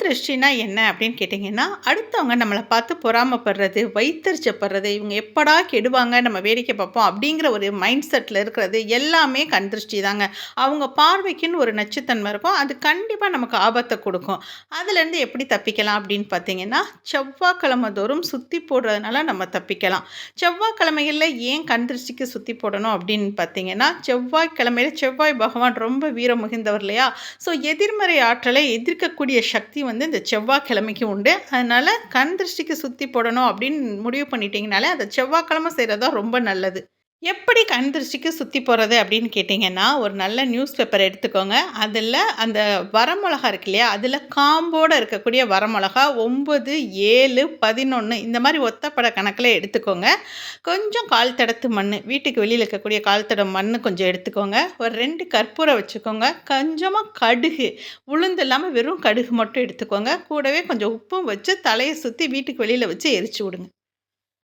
திருஷ்டினா என்ன அப்படின்னு கேட்டிங்கன்னா அடுத்தவங்க நம்மளை பார்த்து பொறாமப்படுறது வைத்தறிச்சப்படுறது இவங்க எப்படா கெடுவாங்க நம்ம வேடிக்கை பார்ப்போம் அப்படிங்கிற ஒரு மைண்ட் செட்டில் இருக்கிறது எல்லாமே கண் திருஷ்டி தாங்க. அவங்க பார்வைக்குன்னு ஒரு நச்சுத்தன்மை இருக்கும். அது கண்டிப்பாக நமக்கு ஆபத்தை கொடுக்கும். அதுலேருந்து எப்படி தப்பிக்கலாம் அப்படின்னு பார்த்தீங்கன்னா செவ்வாய்க்கிழமை தோறும் சுற்றி போடுறதுனால நம்ம தப்பிக்கலாம். செவ்வாய்க்கிழமைகளில் ஏன் கண் திருஷ்டிக்கு சுற்றி போடணும் அப்படின்னு பார்த்தீங்கன்னா செவ்வாய்க்கிழமையில் செவ்வாய் பகவான் ரொம்ப வீரம் மிகுந்தவர் இல்லையா? ஸோ எதிர்மறை ஆற்றலை எதிர்க்கக்கூடிய சக்தி வந்து இந்த செவ்வாய்க்கிழமைக்கு உண்டு. அதனால் கண் திருஷ்டிக்கு சுற்றி போடணும் அப்படின்னு முடிவு பண்ணிட்டீங்கனாலே அதை செவ்வாய்க்கிழமை செய்கிறது தான் ரொம்ப நல்லது. எப்படி கண் திருஷ்டிக்கு சுற்றி போகிறது அப்படின்னு கேட்டிங்கன்னா ஒரு நல்ல நியூஸ் பேப்பர் எடுத்துக்கோங்க. அதில் அந்த வரமிளகா இருக்கு இல்லையா? அதில் காம்போடு இருக்கக்கூடிய வரமிளகா ஒம்பது ஏழு பதினொன்று இந்த மாதிரி ஒத்தப்பட கணக்கில் எடுத்துக்கோங்க. கொஞ்சம் கால் தடத்து மண் வீட்டுக்கு வெளியில் இருக்கக்கூடிய கால் தடம் மண் கொஞ்சம் எடுத்துக்கோங்க. ஒரு ரெண்டு கற்பூரம் வச்சுக்கோங்க. கொஞ்சமாக கடுகு உளுந்து இல்லாமல் வெறும் கடுகு மட்டும் எடுத்துக்கோங்க. கூடவே கொஞ்சம் உப்பும் வச்சு தலையை சுற்றி வீட்டுக்கு வெளியில் வச்சு எரிச்சு விடுங்க.